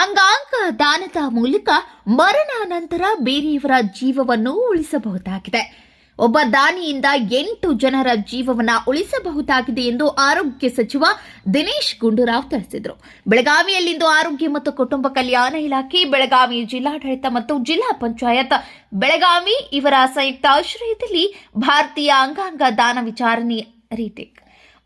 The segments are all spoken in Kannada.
ಅಂಗಾಂಗ ದಾನದ ಮೂಲಕ ಮರಣ ನಂತರ ಬೇರೆಯವರ ಜೀವವನ್ನು ಉಳಿಸಬಹುದಾಗಿದೆ. ಒಬ್ಬ ದಾನಿಯಿಂದ ಎಂಟು ಜನರ ಜೀವವನ್ನ ಉಳಿಸಬಹುದಾಗಿದೆ ಎಂದು ಆರೋಗ್ಯ ಸಚಿವ ದಿನೇಶ್ ಗುಂಡೂರಾವ್ ತಿಳಿಸಿದರು. ಬೆಳಗಾವಿಯಲ್ಲಿಂದು ಆರೋಗ್ಯ ಮತ್ತು ಕುಟುಂಬ ಕಲ್ಯಾಣ ಇಲಾಖೆ, ಬೆಳಗಾವಿ ಜಿಲ್ಲಾಡಳಿತ ಮತ್ತು ಜಿಲ್ಲಾ ಪಂಚಾಯತ್, ಬೆಳಗಾವಿ ಇವರ ಸಂಯುಕ್ತ ಆಶ್ರಯದಲ್ಲಿ ಭಾರತೀಯ ಅಂಗಾಂಗ ದಾನ ವಿಚಾರಣೆ ರೀತಿ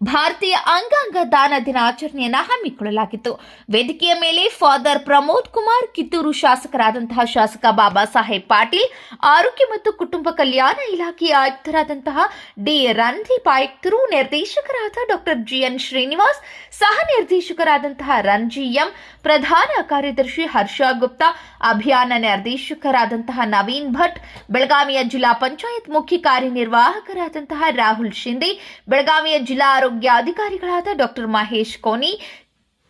ಭಾರತೀಯ ಅಂಗಾಂಗ ದಾನ ದಿನಾಚರಣೆಯನ್ನು ಹಮ್ಮಿಕೊಳ್ಳಲಾಗಿತ್ತು. ವೇದಿಕೆಯ ಮೇಲೆ ಫಾದರ್ ಪ್ರಮೋದ್ ಕುಮಾರ್, ಕಿತ್ತೂರು ಶಾಸಕರಾದಂತಹ ಶಾಸಕ ಬಾಬಾ ಸಾಹೇಬ್ ಪಾಟೀಲ್, ಆರೋಗ್ಯ ಮತ್ತು ಕುಟುಂಬ ಕಲ್ಯಾಣ ಇಲಾಖೆಯ ಆಯುಕ್ತರಾದಂತಹ ಡಿ ರಣದೀಪ್ ಆಯುಕ್ತರು, ನಿರ್ದೇಶಕರಾದ ಡಾಕ್ಟರ್ ಜಿಎನ್ ಶ್ರೀನಿವಾಸ್, ಸಹ ನಿರ್ದೇಶಕರಾದಂತಹ ರಂಜಿ ಎಂ, ಪ್ರಧಾನ ಕಾರ್ಯದರ್ಶಿ ಹರ್ಷ ಗುಪ್ತಾ, ಅಭಿಯಾನ ನಿರ್ದೇಶಕರಾದಂತಹ ನವೀನ್ ಭಟ್, ಬೆಳಗಾವಿಯ ಜಿಲ್ಲಾ ಪಂಚಾಯತ್ ಮುಖ್ಯ ಕಾರ್ಯನಿರ್ವಾಹಕರಾದಂತಹ ರಾಹುಲ್ ಶಿಂದೆ ಬೆಳಗಾವಿಯ ಜಿಲ್ಲಾ ಆರೋಗ್ಯಾಧಿಕಾರಿಗಳಾದ ಡಾಕ್ಟರ್ ಮಹೇಶ್ ಕೋನಿ,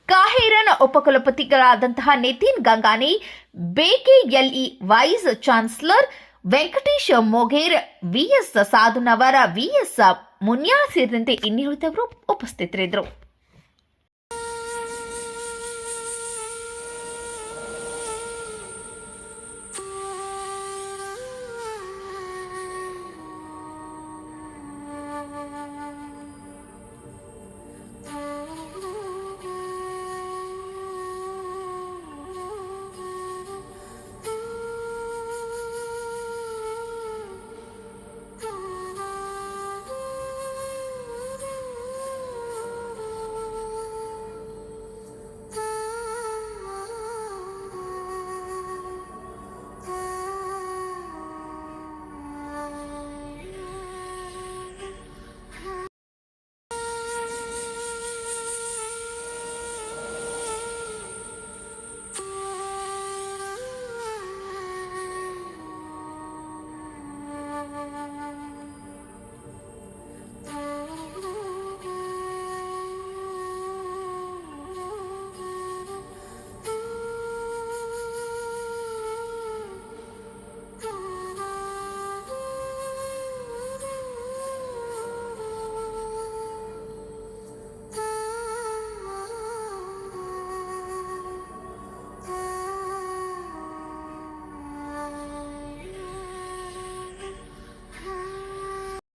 ಕಾಹೇರನ್ ಉಪಕುಲಪತಿಗಳಾದಂತಹ Nitin Gangani ಬೇಕೆಎಲ್ಇ vice chancellor Venkatesh Moger VS Sadhunavar VS Munya ಸೇರಿದಂತೆ ಇನ್ನುಳಿದವರು ಉಪಸ್ಥಿತರಿದ್ದರು.